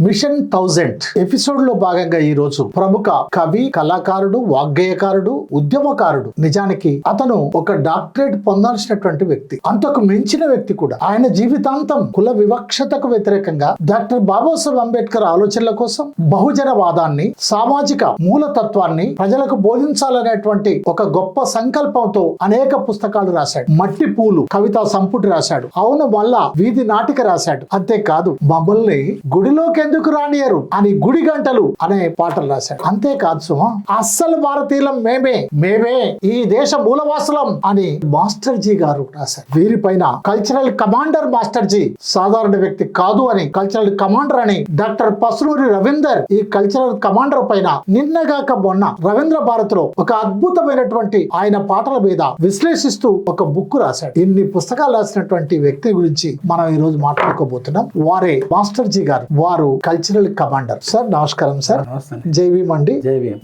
Machine thousand ఎపిసోడ్లో భాగంగా ఈ రోజు ప్రముఖ కవి కళాకారుడు వాగ్గేయకారుడు ఉద్యమకారుడు. నిజానికి అతను ఒక డాక్టరేట్ పొందాల్సినటువంటి వ్యక్తి. అంతకు మించిన వ్యక్తి కూడా. ఆయన జీవితాంతం కుల వివక్షతకు వ్యతిరేకంగా డాక్టర్ బాబాసాహెబ్ అంబేద్కర్ ఆలోచనల కోసం బహుజన వాదాన్ని సామాజిక మూలతత్వాన్ని ప్రజలకు బోధించాలనేటువంటి ఒక గొప్ప సంకల్పంతో అనేక పుస్తకాలు రాశాడు. మట్టి పూలు కవితా సంపుటి రాశాడు. అవును మళ్ళా వీధి నాటిక రాశాడు. అంతేకాదు మమ్మల్ని గుడిలోకి ఎందుకు రానియరు అని గుడి గంటలు అనే పాటలు రాశాడు. అంతేకాదు సుమ అస్సలు భారతీయులం మేమే మేమే ఈ దేశ మూలవాసులం అని మాస్టర్ జీ గారు రాశారు. వీరిపైన కల్చరల్ కమాండర్ మాస్టర్ జీ సాధారణ వ్యక్తి కాదు అని కల్చరల్ కమాండర్ అని డాక్టర్ పసులూరి రవీందర్ ఈ కల్చరల్ కమాండర్ పైన నిన్నగాక మొన్న రవీంద్ర భారత్లో ఒక అద్భుతమైనటువంటి ఆయన పాటల మీద విశ్లేషిస్తూ ఒక బుక్ రాశాడు. ఇన్ని పుస్తకాలు రాసినటువంటి వ్యక్తి గురించి మనం ఈ రోజు మాట్లాడుకోబోతున్నాం. వారే మాస్టర్ జీ గారు. వారు కల్చరల్ కమాండర్ సార్ నమస్కారం సార్ నమస్తే. జై భీమ్ అండి.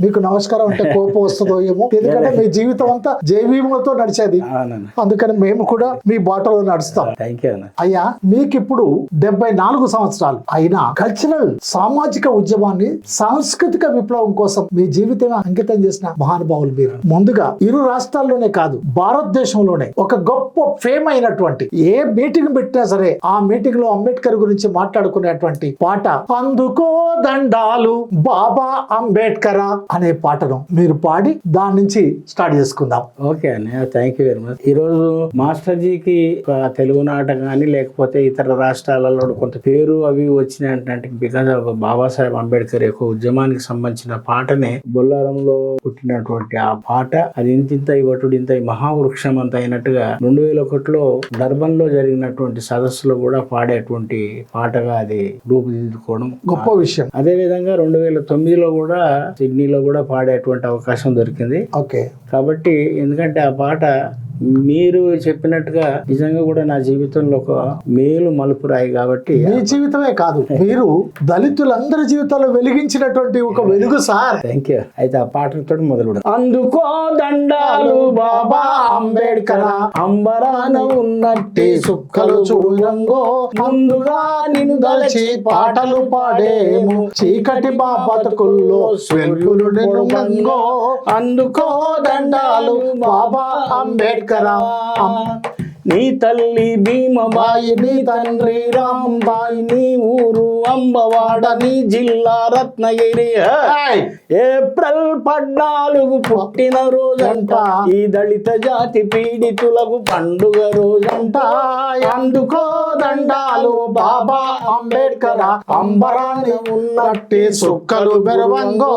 మీకు నమస్కారం అంటే కోపం వస్తుందో ఏమో. ఎందుకంటే మీ జీవితం అంతా జై భీములతో నడిచేది. అందుకని మేము కూడా మీ బాటలో నడుస్తాం. అయ్యా మీకు ఇప్పుడు డెబ్బై నాలుగు సంవత్సరాలు. అయినా కల్చరల్ సామాజిక ఉద్యమాన్ని సాంస్కృతిక విప్లవం కోసం మీ జీవితం అంకితం చేసిన మహానుభావులు మీరు. ముందుగా ఇరు రాష్ట్రాల్లోనే కాదు భారతదేశంలోనే ఒక గొప్ప ఫేమ్ అయినటువంటి ఏ మీటింగ్ పెట్టినా సరే ఆ మీటింగ్లో అంబేద్కర్ గురించి మాట్లాడుకునేటువంటి పాట అందుకో దండాలు బాబా అంబేద్కర్ అనే పాటను మీరు పాడి దాని నుంచి స్టార్ట్ చేసుకుందాం. ఓకే అన్నయ్య థ్యాంక్ యూ వెరీ మచ్ ఈ రోజు మాస్టర్ జీకి తెలుగు నాట కానీ లేకపోతే ఇతర రాష్ట్రాలలో కొంత పేరు అవి వచ్చినాయంటే బికాజ్ ఆఫ్ బాబాసాహెబ్ అంబేద్కర్ యొక్క ఉద్యమానికి సంబంధించిన పాటనే బొల్లారంలో పుట్టినటువంటి ఆ పాట. అది ఇంతింత ఇవటుడు ఇంత మహావృక్షం అంత అయినట్టుగా రెండు వేల ఒకటిలో డర్బన్లో జరిగినటువంటి సదస్సులో కూడా పాడేటువంటి పాటగా అది రూపుదిద్దుకో రూపుదిద్దుకోవడం గొప్ప విషయం. అదే విధంగా రెండు వేల తొమ్మిదిలో కూడా సిడ్నీలో కూడా పాడేటువంటి అవకాశం దొరికింది. ఓకే. కాబట్టి ఎందుకంటే ఆ పాట మీరు చెప్పినట్టుగా నిజంగా కూడా నా జీవితంలో ఒక మేలు మలుపు రాయి కాబట్టి మీ జీవితమే కాదు మీరు దళితులందరి జీవితాల్లో వెలిగించినటువంటి ఒక వెలుగు సార్. థ్యాంక్ యూ అయితే ఆ పాటతో మొదలు. అందుకో దండాలు బాబా అంబేడ్కర్ అంబరాన ఉన్నట్టి సుక్కలు చూడంగో ముందుగా నిన్ను దలచి పాటలు పాడేము. చీకటి మా బతుకుల్లో అందుకో దండాలు బాబా అంబేడ్కర్. నీ తల్లి భీమబాయి నీ తండ్రి రాంబాయి నీ ఊరు అంబవాడ నీ జిల్లా రత్నగిరి! ఏప్రిల్ పద్నాలుగు పుట్టిన రోజంట ఈ దళిత జాతి పీడితులకు పండుగ రోజంట. అందుకో దండాలు బాబా అంబేడ్కర్ అంబరాన్ని ఉన్నట్టి సుక్కలు బెరవంగో.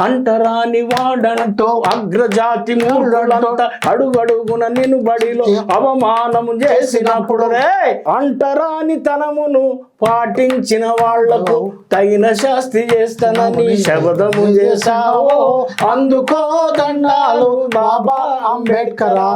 అంటరాని వాడంటో అగ్రజాతి మూఢులంతా అడుగడుగున నిను బడిలో అవమానము చేసినప్పుడు రే అంటరాని తనమును పాటించిన వాళ్ళకు తగిన శాస్తి చేస్తానని శబదము చేశావో. అందుకో దండాలు బాబా అంబేడ్కరా.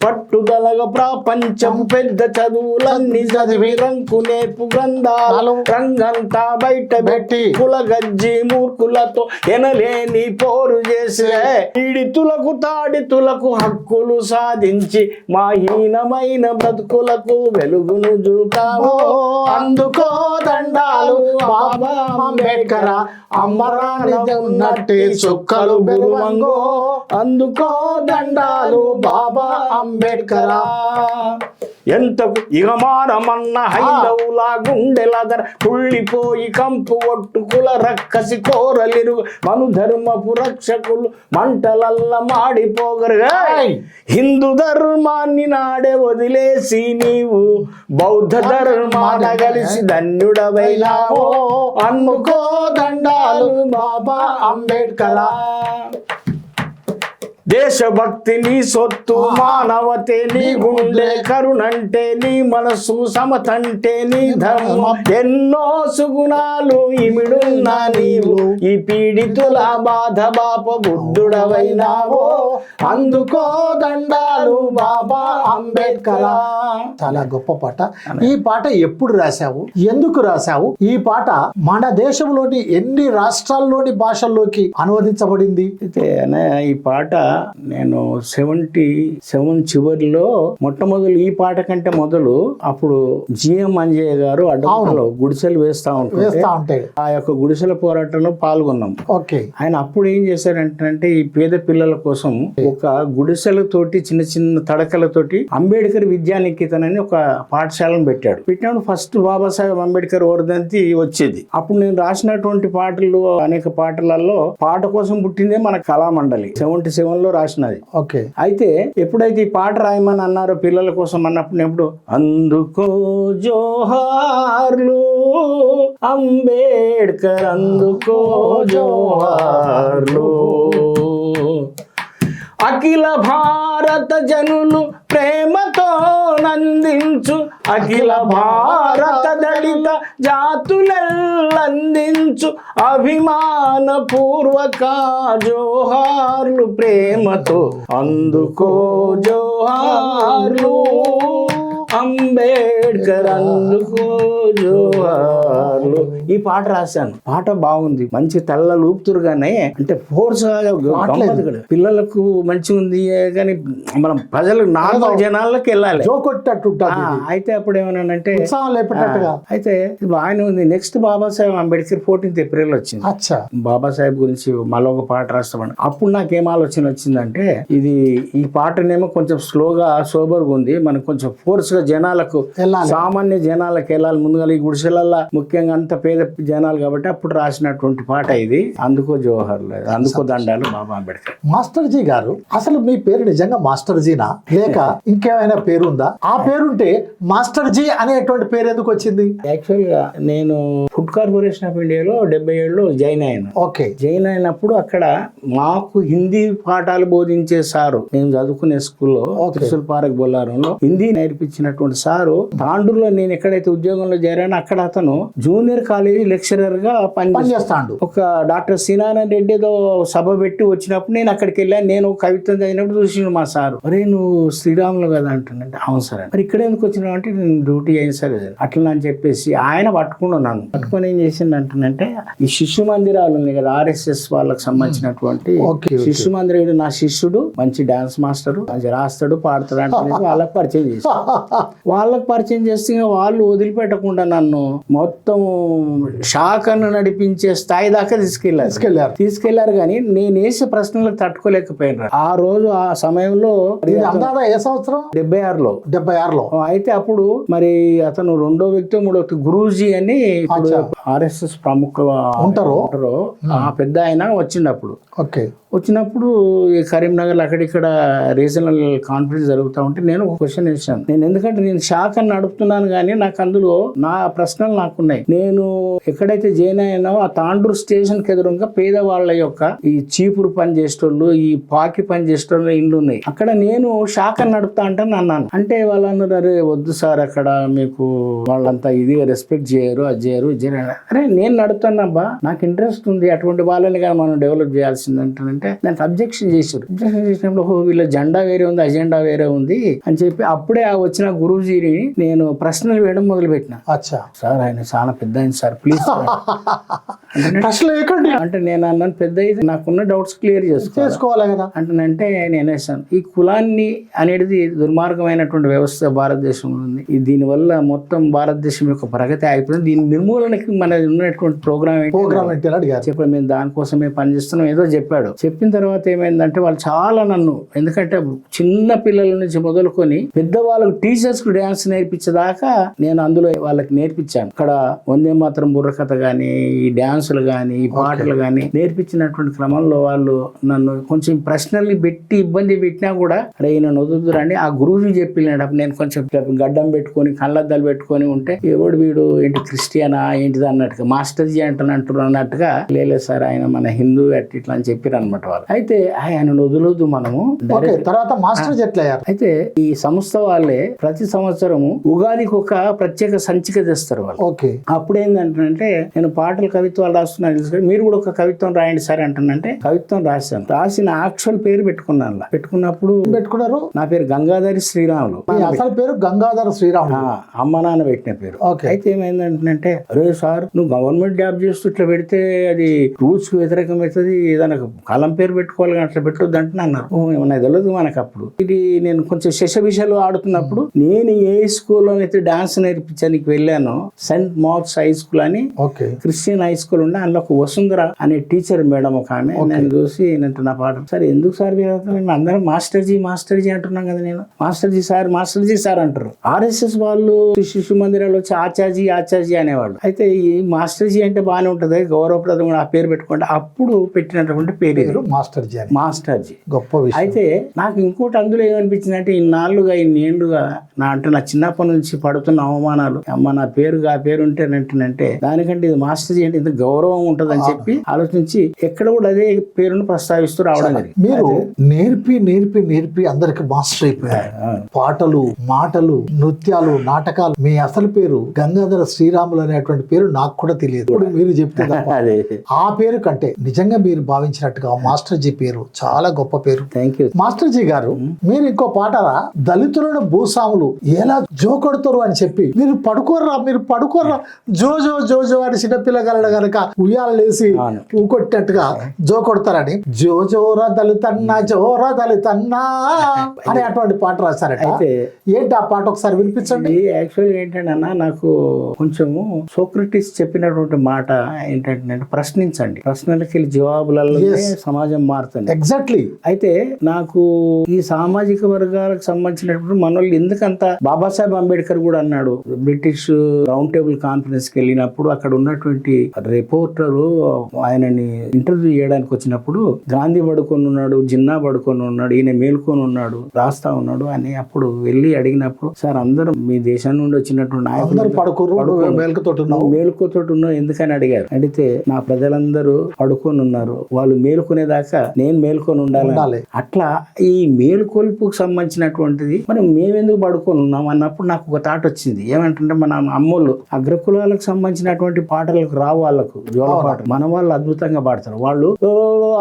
పట్టుదలగా ప్రపంచం పెద్ద చదువులన్నీ చదివి రంకు నేర్పు గ్రంథాలు రంగంతా బయట పెట్టి కుల గజ్జి మూర్ఖులతో ఎనలేని పోరు చేసి పీడితులకు తాడితులకు హక్కులు సాధించి మా హీనమైన బ్రతుకులకు వెలుగును చూపావో. అందుకో దండాలు బాబా అంబేడ్కర్ అమ్మరాని ఉన్నట్టి చుక్కలు బెరువంగో అందుకో దండాలు బాబా అంబేడ్కర్ ఎంతకు ఇగమానమన్న హైందవులా గుండెలదర కుళ్ళిపోయి కంపు ఒట్టుకుల రక్కసి కోరలిరు మను ధర్మపు రక్షకులు మంటలల్ల మాడిపోగరుగా హిందూ ధర్మాన్ని నాడే వదిలేసి నీవు బౌద్ధ ధర్మాన కలిసి ధన్యుడవైనావో. అందుకో దండాలు బాబా అంబేడ్కర్ దేశభక్తి నీ సొత్తు మానవతే నీ గుండె కరుణంటే నీ మనసు సమతంటే నీ ధర్మం. ఎన్నో సుగుణాలు ఇమిడున్న నీవు. ఈ పీడితుల బాధ బాప బుద్ధుడవైనావో. అందుకో దండాలు బాబా అంబేద్కర్. చాలా గొప్ప పాట. ఈ పాట ఎప్పుడు రాశావు? ఎందుకు రాశావు? ఈ పాట మన దేశంలోని ఎన్ని రాష్ట్రాల్లోని భాషల్లోకి అనువదించబడింది? అయితే ఈ పాట నేను సెవెంటీ సెవెన్ చివరిలో మొట్టమొదలు ఈ పాట కంటే మొదలు అప్పుడు జిఎం అంజయ్య గారు అడ్డంలో గుడిసెలు వేస్తా ఉంటాయి. ఆ యొక్క గుడిసెల పోరాటంలో పాల్గొన్నాం. ఓకే. ఆయన అప్పుడు ఏం చేశారంటే ఈ పేద పిల్లల కోసం ఒక గుడిసెలతోటి చిన్న చిన్న తడకలతోటి అంబేద్కర్ విద్యానికేతన్ అని ఒక పాఠశాలను పెట్టాడు. పెట్టినప్పుడు ఫస్ట్ బాబాసాహెబ్ అంబేద్కర్ వర్ధంతి వచ్చేది. అప్పుడు నేను రాసినటువంటి పాటలు అనేక పాటలలో పాట కోసం పుట్టిందే మన కళామండలి. సెవెంటీ సెవెన్లో రాసినది. ఓకే. అయితే ఎప్పుడైతే ఈ పాట రాయమని అన్నారో పిల్లల కోసం అన్నప్పుడు ఎప్పుడు? అందుకో జోహార్లు అంబేడ్కర్ అందుకో జోహార్లు. అఖిల భారత జనులు ప్రేమతో నందించు అఖిల భారత దళిత జాతులందించు అభిమాన పూర్వక జోహార్లు ప్రేమతో అందుకో జోహార్లు. అంబేడ్కర్ అందుకో జోహార్లు ఈ పాట రాశాను. పాట బాగుంది. మంచి తెల్ల లూపుతురుగానే అంటే ఫోర్స్ పిల్లలకు మంచి ఉంది కానీ మనం ప్రజలు నార్మల్ జనాలకు వెళ్ళాలి. జో కొట్టట్టు ఆ, అయితే అప్పుడు ఏమన్నానంటే అయితే బాగానే ఉంది. Next Babasaheb Ambedkar fourteenth April వచ్చింది. అచ్చా. బాబాసాహెబ్ గురించి మళ్ళీ ఒక పాట రాస్తామని. అప్పుడు నాకేం ఆలోచన వచ్చిందంటే ఇది ఈ పాటనేమో కొంచెం స్లోగా సోబర్గా ఉంది. మనకు కొంచెం ఫోర్స్గా జనాలకు సామాన్య జనాలకు వెళ్ళాలి. ముందుగా ఈ గుడిసెలల్లో ముఖ్యంగా అంత పేద జనాలు కాబట్టి అప్పుడు రాసినటువంటి పాట ఇది. అందుకో జోహర్ లేదు అందుకో దండాలు బాబా అంబేద్కర్. మాస్టర్ జీ గారు అసలు మీ పేరు నిజంగా మాస్టర్ జీనా లేక ఇంకేమైనా పేరు ఉందా ఆ పేరుంటే మాస్టర్ జీ అనేటువంటి పేరు ఎందుకు వచ్చింది? యాక్చువల్గా నేను ఫుడ్ కార్పొరేషన్ ఆఫ్ ఇండియాలో డెబ్బై ఏడులో జాయిన్ అయ్యాను. ఓకే. జైన్ అయినప్పుడు అక్కడ మాకు హిందీ పాఠాలు బోధించే సారు నేను చదువుకునే స్కూల్లో త్రిశూల్ పార్క్ బొల్లారంలో హిందీ నేర్పించినటువంటి సారు తాండూరులో నేను ఎక్కడైతే ఉద్యోగంలో చేరానో అక్కడ అతను జూనియర్ కాలేజీ లెక్చరర్గా పనిచేస్తాడు. ఒక డాక్టర్ సీనారాయణ రెడ్డి ఏదో సభ పెట్టి వచ్చినప్పుడు నేను అక్కడికి వెళ్ళాను. నేను కవిత్వం చదివినప్పుడు చూసిండు మా సారు. అరే నువ్వు శ్రీరాములు కదా అంటున్నాంటే అవును సార్. మరి ఇక్కడ ఎందుకు వచ్చినావు? అంటే నేను డ్యూటీ అయింది సార్ అట్లా అని చెప్పేసి ఆయన పట్టుకున్నాను నన్ను. పట్టుకొని ఏం చేసిండు అంటున్నంటే ఈ శిశు మందిరాలు ఉన్నాయి కదా ఆర్ఎస్ఎస్ వాళ్ళకి సంబంధించినటువంటి ఓకే శిశు మందిరం నా శిష్యుడు మంచి డాన్స్ మాస్టర్ మంచి రాస్తాడు పాడతాడు అంటే వాళ్ళకి పరిచయం చేసి వాళ్ళకి పరిచయం చేస్తే వాళ్ళు వదిలిపెట్టకుండా నన్ను మొత్తం శాఖను నడిపించే స్థాయి దాకా తీసుకెళ్ళారు తీసుకెళ్ళారు. తీసుకెళ్ళారు కానీ నేను వేసే ప్రశ్నలకు తట్టుకోలేకపోయినా. ఆ రోజు ఆ సమయంలో ఏ సంవత్సరం? డెబ్బై ఆరులో. డెబ్బై ఆరులో. అయితే అప్పుడు మరి అతను రెండో వ్యక్తి మూడో వ్యక్తి గురూజీ అని ఆర్ఎస్ఎస్ ప్రముఖ ఉంటారు. ఉంటారు. ఆ పెద్ద ఆయన వచ్చిండు అప్పుడు ఓకే. వచ్చినప్పుడు ఈ కరీంనగర్ అక్కడిక్కడ రీజనల్ కాన్ఫరెన్స్ జరుగుతూ ఉంటే నేను ఒక క్వశ్చన్ వేసాను నేను ఎందుకంటే నేను శాఖ నడుపుతున్నాను కానీ నాకు అందులో నా ప్రశ్నలు నాకున్నాయి. నేను ఎక్కడైతే జాయిన్ అయినావో ఆ తాండూరు స్టేషన్కి ఎదురుగా పేదవాళ్ళ యొక్క ఈ చీపురు పని చేసేటోళ్ళు ఈ పాకి పని చేసేటోళ్ళు ఇండ్లు ఉన్నాయి. అక్కడ నేను శాఖ నడుపుతా అంటాను అన్నాను. అంటే వాళ్ళు అన్నారు అరే వద్దు సార్ అక్కడ మీకు వాళ్ళంతా ఇదిగా రెస్పెక్ట్ చేయరు అది చేయరు ఇది చేయరు." అరే నేను నడుపుతానబ్బా నాకు ఇంట్రెస్ట్ ఉంది అటువంటి వాళ్ళని కానీ మనం డెవలప్ చేయాల్సింది అంటే దానికి అబ్జెక్షన్ చేశారు అబ్జెక్షన్ చేసినప్పుడు "ఓహో, వీళ్ళ జెండా వేరే ఉంది అజెండా వేరే ఉంది అని చెప్పి అప్పుడే ఆ వచ్చిన గురూజీని నేను ప్రశ్నలు వేయడం మొదలుపెట్టిన. అచ్చా. సార్ ఆయన చాలా పెద్ద ఆయన సార్ ప్లీజ్ ఎక్కండి అంటే నేను అన్నాను పెద్ద అయితే నాకున్న డౌట్స్ క్లియర్ చేసుకో చేసుకోవాలి కదా. అంటేనంటే నేను వేసాను ఈ కులాన్ని అనేది దుర్మార్గమైనటువంటి వ్యవస్థ భారతదేశంలో ఉంది. ఈ దీనివల్ల మొత్తం భారతదేశం యొక్క ప్రగతి అయిపోయింది. దీని నిర్మూలనకి మన ఉన్నటువంటి ప్రోగ్రామ్ ప్రోగ్రామ్ చెప్పాడు మేము దానికోసమే పనిచేస్తున్నాం ఏదో చెప్పాడు. చెప్పిన తర్వాత ఏమైందంటే వాళ్ళు చాలా నన్ను ఎందుకంటే చిన్న పిల్లల నుంచి మొదలుకొని పెద్దవాళ్ళకు టీచర్స్కు డ్యాన్స్ నేర్పించేదాకా నేను అందులో వాళ్ళకి నేర్పించాను. ఇక్కడ వందే మాత్రం బుర్రకథ కానీ ఈ డ్యాన్సులు కానీ పాటలు కానీ నేర్పించినటువంటి క్రమంలో వాళ్ళు నన్ను కొంచెం ప్రశ్నల్ని పెట్టి ఇబ్బంది పెట్టినా కూడా అరే నన్ను వదులుతురండి ఆ గురువు అప్పుడు నేను కొంచెం గడ్డం పెట్టుకొని కళ్ళద్దాలు పెట్టుకొని ఉంటే ఎవడు వీడు? ఏంటి క్రిస్టియనా? ఏంటిదా? అన్నట్టుగా మాస్టర్జీ అంటాను అంటారు అన్నట్టుగా లేదు సార్ ఆయన మన హిందూ అట్ ఇట్లా అని చెప్పారు అనమాట వాళ్ళు. అయితే ఆయన వదలొద్దు మనము. తర్వాత మాస్టర్ ఎట్లా అయితే ఈ సంస్థ వాళ్ళే ప్రతి సంవత్సరము ఉగాదికి ఒక ప్రత్యేక సంచిక తెస్తారు వాళ్ళు. ఓకే అప్పుడు ఏంటంటే నేను పాటలు కవిత్వాలు రాస్తున్నాను తెలుసు మీరు కూడా ఒక కవిత్వం రాయండి సార్ అంటానంటే కవిత్వం రాశాను. రాసిన యాక్చువల్ పేరు పెట్టుకున్నాను. పెట్టుకున్నప్పుడు పెట్టుకున్నారు? నా పేరు గంగాధరి శ్రీరాములు. అసలు పేరు గంగాధర శ్రీరాములు. అమ్మ నాన్న పెట్టిన పేరు. ఓకే. అయితే ఏమైందంటే అరే సార్ నువ్వు గవర్నమెంట్ జాబ్ చేస్తూ ఇట్లా పెడితే అది రూల్స్కి వ్యతిరేకం అవుతుంది ఏదైనా కాలం పేరు పెట్టుకోవాలి అట్లా పెట్టొద్దు అంటే అన్నారు నాకు తెలియదు మనకు అప్పుడు ఇది నేను కొంచెం శశభిషలు ఆడుతున్నప్పుడు నేను ఏ స్కూల్లో అయితే డాన్స్ నేర్పించడానికి వెళ్ళానో సెంట్ మార్క్స్ హై స్కూల్ అని ఓకే. క్రిస్టియన్ హై స్కూల్ ఉండే అందులో ఒక వసుంధర అనే టీచర్ మేడం ఒక ఆమె. నేను చూసి నేను నా పాట సార్ ఎందుకు సార్? మేము అందరం మాస్టర్ జీ మాస్టర్ జీ అంటున్నాం కదా నేను. Master ji sir master ji sir అంటారు. ఆర్ఎస్ఎస్ వాళ్ళు శిశు మందిరాలు వచ్చి ఆచార్జీ ఆచార్జీ అనేవాళ్ళు. అయితే ఈ మాస్టర్ జీ అంటే బాగానే ఉంటుంది. గౌరవప్రదం కూడా ఆ పేరు పెట్టుకుంటే అప్పుడు పెట్టినటువంటి పేరు ఇది. పేరు మాస్టర్ జీ అని. మాస్టర్ జీ గొప్ప విషయం. అయితే నాకు ఇంకోటి అందులో ఏమనిపించింది అంటే ఇన్నాళ్ళుగా ఇన్నేళ్ళుగా నా అంటే నా చిన్నప్పటి నుంచి పడుతున్న అవమానాలు. అమ్మ నా పేరు ఆ పేరు ఉంటే అంటే దానికంటే ఇది మాస్టర్ జీ అంటే ఇంత గౌరవం ఉంటుందని చెప్పి ఆలోచించి ఎక్కడ కూడా అదే పేరును ప్రస్తావిస్తూ రావడం జరిగింది. మీరు నేర్పి నేర్పి నేర్పి అందరికి మాస్టర్ అయిపోయారు. పాటలు మాటలు నృత్యాలు నాటకాలు మీ అసలు పేరు గంగాధర శ్రీరాములు అనేటువంటి పేరు నాకు కూడా తెలియదు. ఇప్పుడు మీరు చెప్తే ఆ పేరు కంటే నిజంగా మీరు భావించినట్టుగా మాస్టర్ జీ పేరు చాలా గొప్ప పేరు. థ్యాంక్ యూ మాస్టర్ జీ గారు మీరు ఇంకో పాటరా దళితులను భూస్వాములు ఎలా జో కొడతారు అని చెప్పి. మీరు పడుకోర్రా మీరు పడుకోర్రా. జో జో జో జో అని చిన్నపిల్లగాడు గనక ఉయ్యాలేసి అవును. ఊకొట్టినట్టుగా జో కొడతారని. జో జోరా దళితన్నా జోరా దళితన్నా అని అటువంటి పాట రాశారట. అయితే ఏంటి ఆ పాట ఒకసారి వినిపించండి? యాక్చువల్గా ఏంటంటే అన్న నాకు కొంచెము సోక్రటిస్ చెప్పినటువంటి మాట ఏంటంటే ప్రశ్నించండి. ప్రశ్నలకి వెళ్ళి జవాబులలోనే సమాజం మారుతుంది. ఎగ్జాక్ట్లీ అయితే నాకు ఈ సామాజిక వర్గాలకు సంబంధించినటువంటి మనోళ్ళు ఎందుకంత బాబాసాహెబ్ అంబేద్కర్ కూడా అన్నాడు బ్రిటిష్ రౌండ్ టేబుల్ కాన్ఫరెన్స్కి వెళ్ళినప్పుడు అక్కడ ఉన్నటువంటి రిపోర్టరు ఆయనని ఇంటర్వ్యూ చేయడానికి వచ్చినప్పుడు గాంధీ పడుకొని ఉన్నాడు జిన్నా పడుకొని ఉన్నాడు ఈయన మేల్కొని ఉన్నాడు రాస్తా ఉన్నాడు అని అప్పుడు వెళ్ళి అడిగినప్పుడు సార్ అందరం మీ దేశం నుండి వచ్చినటువంటి నాయకులు పడుకోరు. మేలుకతోటి మేలుకోతోటి ఉన్నావు. ఎందుకని అడిగారు. అడిగితే నా ప్రజలందరూ పడుకొని ఉన్నారు. వాళ్ళు మేలుకునేదాకా నేను మేల్కొని ఉండాలి. ఉండాలి. అట్లా ఈ మేలుకొల్పుకు సంబంధించినటువంటిది మనం మేమెందుకు పడుకొని ఉన్నాం? అన్నప్పుడు నాకు ఒక థాట్ వచ్చింది. ఏమంటే మన అమ్మోళ్ళు అగ్రకులాలకు సంబంధించినటువంటి పాటలకు రావు వాళ్ళకు. జోల పాటలు. మన వాళ్ళు అద్భుతంగా పాడతారు. వాళ్ళు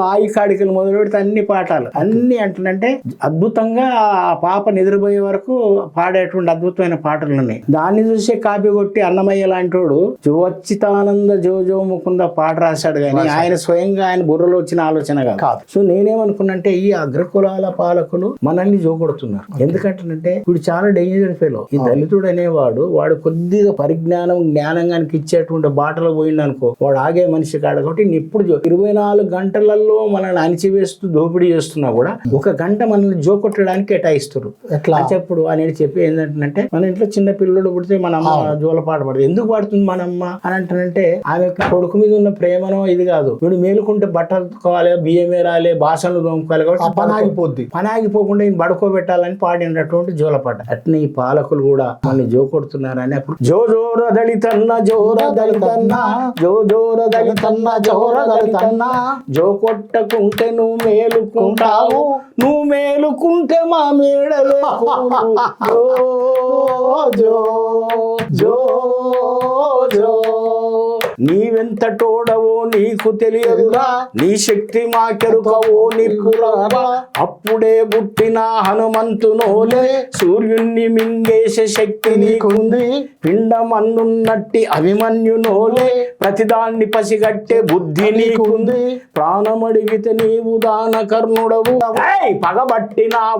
ఆయి కాడికలు మొదలు పెడితే అన్ని పాఠాలు అన్ని అంటుందంటే అద్భుతంగా ఆ పాప నిద్రపోయే వరకు పాడేటువంటి అద్భుతమైన పాటలు ఉన్నాయి దాన్ని చూసే కాపీ కొట్టి అన్నమయ్య లాంటోడు జోచితానంద జో జో ముకుంద పాట రాశాడు. కానీ ఆయన స్వయంగా ఆయన బుర్రలో వచ్చిన ఆలోచన కాదు. సో నేనేమనుకున్నంటే ఈ అగ్రకులాల పాలకులు మనల్ని జోకొడుతున్నారు. ఎందుకంటే ఇప్పుడు చాలా డేంజర్ ఫెలో ఈ దళితుడు అనేవాడు వాడు కొద్దిగా పరిజ్ఞానం జ్ఞానం కనుక ఇచ్చేటువంటి బాటలో పోయిండు అనుకో వాడు ఆగే మనిషి కాడు కాబట్టి ఇప్పుడు ఇరవై నాలుగు గంటలలో మనల్ని అణిచివేస్తూ దోపిడీ చేస్తున్నా కూడా ఒక గంట మనల్ని జోకొట్టడానికి కేటాయిస్తారు ఎట్లా? చెప్పుడు. అనేది చెప్పి ఏంటంటే మన ఇంట్లో చిన్న పిల్లడు పుడితే మన అమ్మ జోల పాట పడదు. ఎందుకు పాడుతుంది మన అమ్మ అని అంటానంటే ఆమె కొడుకు మీద ఉన్న ప్రేమనో ఇది కాదు. వీడు మేలుకుంటే బట్టలు తోవాలి బియ్యమే రాలే బాసనలు తోముకోవాలి కాబట్టి పని ఆగిపోద్ది. పని ఆగిపోకుండా ఈయన పడుకోబెట్టాలని పాడినటువంటి జోలపాట అట్నే ఈ పాలకులు కూడా మళ్ళీ జో కొడుతున్నారని అప్పుడు జో జోర దళితన్న జోర దళితన్న జో జోర దళితన్న జోర దళితన్న జో కొట్టకుంటే నువ్వు మేలుకుంటావు. నువ్వు మేలుకుంటే మా మేడలే. జో జో జో జో. నీవెంత తోడవో నీకు తెలియదురా నీ శక్తి మాకెరుకవో నిర్గుణరా అప్పుడే పుట్టిన హనుమంతునోలే సూర్యుణ్ణి మింగేసే శక్తి నీకుంది. పిండమన్నున్నట్టి అభిమన్యునోలే ప్రతిదాన్ని పసిగట్టే బుద్ధి నీకుంది. ప్రాణమడిగితే నీవు దాన కర్ణుడవు. ఏయ్!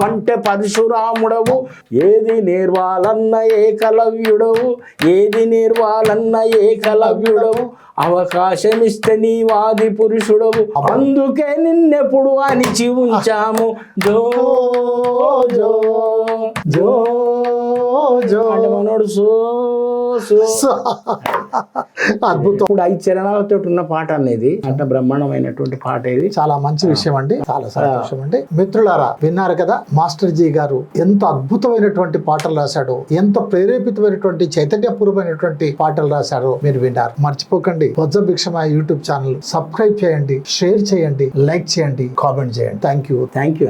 వంటే పరశురాముడవు. ఏది నేర్వాలన్న ఏకలవ్యుడవు. ఏది నేర్వాలన్న ఏకలవ్యుడవు. అవకాశమిస్తే నీ వాది పురుషుడవు. అందుకే నిన్నెప్పుడు అనిచి ఉంచాము. జో జో జో జో. అంటే మనోడు సో, అద్భుతం. ఇప్పుడు ఐదు చరణాలతో ఉన్న పాట అనేది అంత బ్రహ్మాండమైనటువంటి పాట ఇది. చాలా మంచి విషయం అండి. చాలా సంతోషం అండి. మిత్రులారా విన్నారు కదా మాస్టర్ జీ గారు ఎంత అద్భుతమైనటువంటి పాటలు రాశాడు ఎంత ప్రేరేపితమైనటువంటి చైతన్యపూర్వమైనటువంటి పాటలు రాశాడో మీరు విన్నారు. మర్చిపోకండి. Vajja Bhikshama YouTube channel subscribe చేయండి షేర్ చేయండి లైక్ చేయండి కామెంట్ చేయండి. Thank you. Thank you